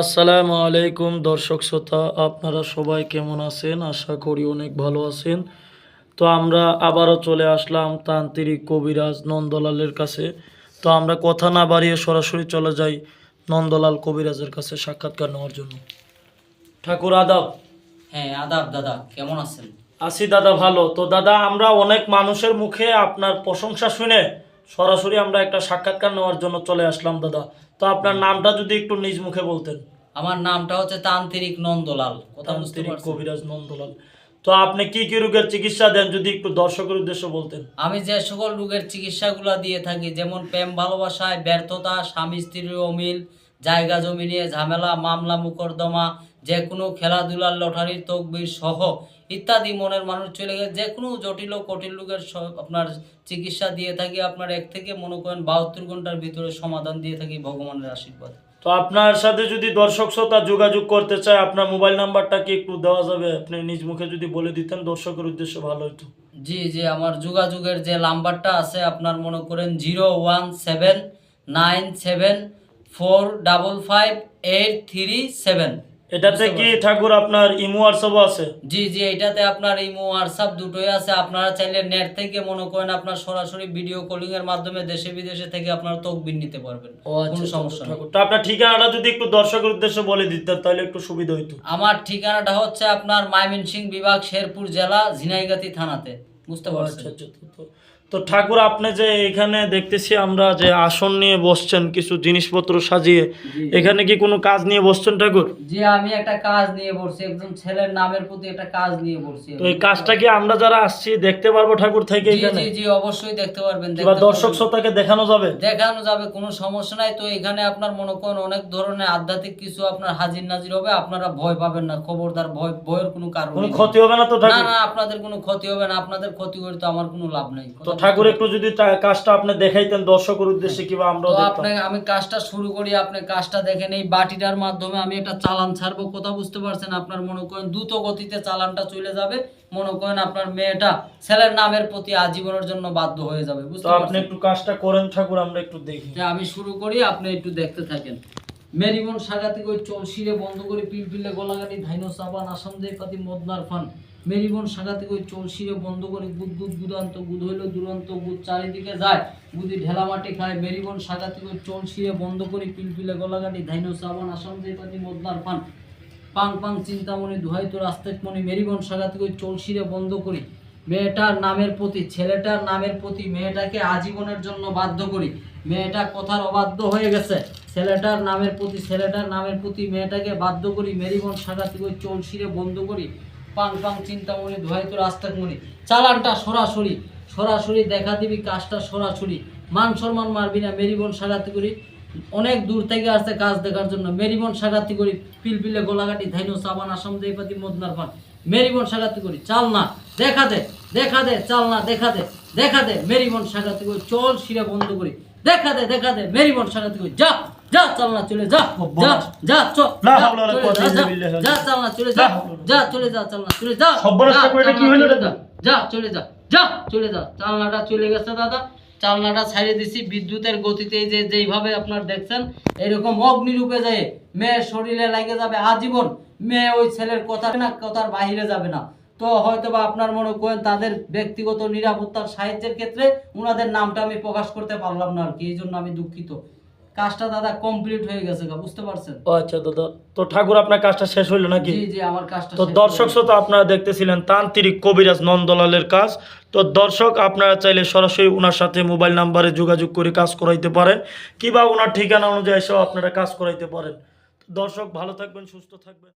আসসালামু আলাইকুম দর্শক শ্রোতা আপনারা সবাই কেমন আছেন? আশা করি অনেক ভালো আছেন। তো আমরা আবারও চলে আসলাম তান্ত্রিক কবিরাজ নন্দলালের কাছে। তো আমরা কথা না বাড়িয়ে সরাসরি চলে যাই নন্দলাল কবিরাজের কাছে সাক্ষাৎকার নেওয়ার জন্য। ঠাকুর আদাব। হ্যাঁ আদাব দাদা কেমন আছেন? আছি দাদা ভালো। তো দাদা আমরা অনেক মানুষের মুখে আপনার প্রশংসা শুনে সরাসরি আমরা একটা সাক্ষাৎকার নেওয়ার জন্য চলে আসলাম দাদা। তো আপনার নামটা যদি একটু নিজ মুখে বলতেন। আমার নামটা হচ্ছে তান্ত্রিক নন্দলাল কথা বুঝতে পারছেন? কবিরাজ নন্দলাল। তো আপনি কি কি রোগের চিকিৎসা দেন যদি একটু দর্শকের উদ্দেশ্যে বলতেন? আমি যে সকল রোগের চিকিৎসাগুলো দিয়ে থাকি যেমন প্রেম ভালোবাসায় ব্যর্থতা স্বামী স্ত্রীর অমিল জায়গা জমি নিয়ে ঝামেলা মামলা মোকদ্দমা যে কোনো খেলাধুলার লটারির তকবির সহ ইত্যাদি মনের মানুষ চলে গেছে। যে কোনো জটিল ও কঠিন রোগের আপনার চিকিৎসা দিয়ে থাকি আপনার এক থেকে মনে করেন বাহাত্তর ঘণ্টার ভিতরে সমাধান দিয়ে থাকি ভগবানের আশীর্বাদ। তো আপনার সাথে যদি দর্শক শ্রোতা যোগাযোগ করতে চায় আপনার মোবাইল নাম্বারটা কি একটু দেওয়া যাবে? আপনি নিজ মুখে যদি বলে দিতেন দর্শকের উদ্দেশ্যে ভালো হতো জি জি আমার যোগাযোগের যে নাম্বারটা আছে আপনার মনে করেন zero one seven nine seven four double five eight three seven এটাতে কি ঠাকুর আপনার ইমো হোয়াটসঅ্যাপও আছে? জি জি এটাতে আপনার ইমো হোয়াটসঅ্যাপ দুটোই আছে। আপনারা চাইলে নেট থেকে মনে করেন আপনার সরাসরি ভিডিও কলিং এর মাধ্যমে দেশে বিদেশে থেকে আপনারা তকবির নিতে পারবেন। কোনো সমস্যা নেই। তো আপনার ঠিকানাটা যদি একটু দর্শকের উদ্দেশ্যে বলে দিতেন তাহলে একটু সুবিধা হইতো। আমার ঠিকানাটা হচ্ছে আপনার ময়মনসিংহ বিভাগ শেরপুর জেলা ঝিনাইগাতি থানাতে। বুঝতে আচ্ছা পারছেন? আচ্ছা তো- ঠাকুর আপনি যে এখানে দেখতেছি আমরা যে আসন নিয়ে বসছেন কিছু জিনিসপত্র সাজিয়ে এখানে কি কোনো কাজ নিয়ে বসছেন ঠাকুর? জি আমি একটা কাজ নিয়ে বসছি একজন ছেলের নামের প্রতি একটা কাজ নিয়ে বসছি তো এই কাজটা কি আমরা যারা আসছি দেখতে পারব ঠাকুর থেকে এখানে? জি জি অবশ্যই দেখতে পারবেন কিংবা দর্শক। শ্রোতাকে দেখানো যাবে? দেখানো যাবে কোনো সমস্যা নাই। তো এখানে আপনার মনে করেন অনেক ধরনের আধ্যাত্মিক কিছু আপনার হাজির নাজির হবে আপনারা ভয় পাবেন না খবরদার ভয় ভয়ের কোনো কারণ কোনো ক্ষতি হবে না তো না ঠাকুর? না আপনাদের কোনো ক্ষতি হবে না আপনাদের ক্ষতি করে তো আমার কোনো লাভ নেই। ঠাকুর একটু যদি কাজটা আপনি দেখাইতেন দর্শকের উদ্দেশ্যে কিংবা আমরাও তো আপনি আমি কাজটা শুরু করি আপনি কাজটা দেখেন। এই বাটিটার মাধ্যমে আমি একটা চালান ছাড়বো কথা বুঝতে পারছেন? আপনার মনে করেন দ্রুত গতিতে চালানটা চলে যাবে। মনে করেন আপনার মেয়েটা ছেলের নামের প্রতি আজীবনের জন্য বাধ্য হয়ে যাবে বুঝতে আপনি একটু কাজটা করেন ঠাকুর আমরা একটু দেখি। আমি শুরু করি আপনি একটু দেখতে থাকেন। মেরিমন সাগাতি কই চলসিরে বন্ধ করে পিলপিলে গলাগাটি ধাইনো সাবান, আসাম দেই পাতি মদনার ফান। মেরিমন সাগাতি কই চলসিরে বন্ধ করে গুদ গুদ গুদান্ত, গুদ হইল দুরন্ত, গুদ চারিদিকে যায়, গুদি ঢেলা মাটি খায়। মেরিমন সাগাতি কই চলসিরে বন্ধ করে পিলপিলে গলাগাটি ধাইনো সাবান, আসাম দেই পাতি মদনার ফান। পাং পাং, চিন্তামণি, দুহাই তোর আস্তেক মনি মেরিবন সাগাতে কই চলসিরে বন্ধ করি। মেয়েটার নামের প্রতি, ছেলেটার নামের প্রতি, মেয়েটাকে আজীবনের জন্য বাধ্য করি। মেয়েটা কথার অবাধ্য হয়ে গেছে। ছেলেটার নামের প্রতি ছেলেটার নামের প্রতি মেয়েটাকে বাধ্য করি মেরিবন সাগাতে কই চলসিরে বন্ধ করি। পাং পাং চিন্তামণি আস্তেক মনি চালানটা সরাসরি সরাসরি দেখা দিবি, কাজটা সরাসরি। মান সম্মান মারবি না মেরিবন সাগাতে করি। অনেক দূর থেকে আসছে কাজ দেখার জন্য। মেরিবন সাগাতি করি। পিলপিলে গোলাঘাটি, ধাইনো, সাবান, আসাম দেইপাতি মদনার পান। মেরিবন সাগাতি করি। চাল না। দেখা দে। দেখা দে। চাল না। দেখা দে। দেখা দে। মেরিবন সাগাতি করি। চল শিরা বন্ধ করি। দেখা দে দেখা দে মেরিবন সাগাতি করি যা যা চাল না চলে যা যা যা চল যা, ওয়ালা চলে যা, যা, চাল না চলে যা যা চলে যা চাল না চলে যা চলে দাদা? যা। যা চলে যা যা চলে যা চালনাটা চলে গেছে দাদা চালনাটা ছাড়িয়ে দিছি বিদ্যুতের গতিতে যে যেইভাবে আপনার দেখছেন এরকম অগ্নিরূপে যায় মেয়ের শরীরে লাগে যাবে আজীবন মেয়ে ওই ছেলের কথা না কথার বাহিরে যাবে না তো হয়তো বা আপনার মনে করেন তাদের ব্যক্তিগত নিরাপত্তার সাহায্যের ক্ষেত্রে ওনাদের নামটা আমি প্রকাশ করতে পারলাম না আর কি এই জন্য আমি দুঃখিত। কাজটা দাদা কমপ্লিট হয়ে গেছে গা, বুঝতে পারছেন? আচ্ছা দাদা তো ঠাকুর আপনার কাজটা শেষ হইল নাকি? জি জি আমার কাজটা তো দর্শক। শ্রোতা আপনারা দেখতেছিলেন তান্ত্রিক কবিরাজ নন্দলালের কাজ। তো দর্শক আপনারা চাইলে সরাসরি ওনার সাথে মোবাইল নাম্বারে যোগাযোগ করে কাজ করাইতে পারেন। কিংবা ওনার ঠিকানা অনুযায়ী এসেও আপনারা কাজ করাইতে পারেন। দর্শক ভালো থাকবেন সুস্থ থাকবেন।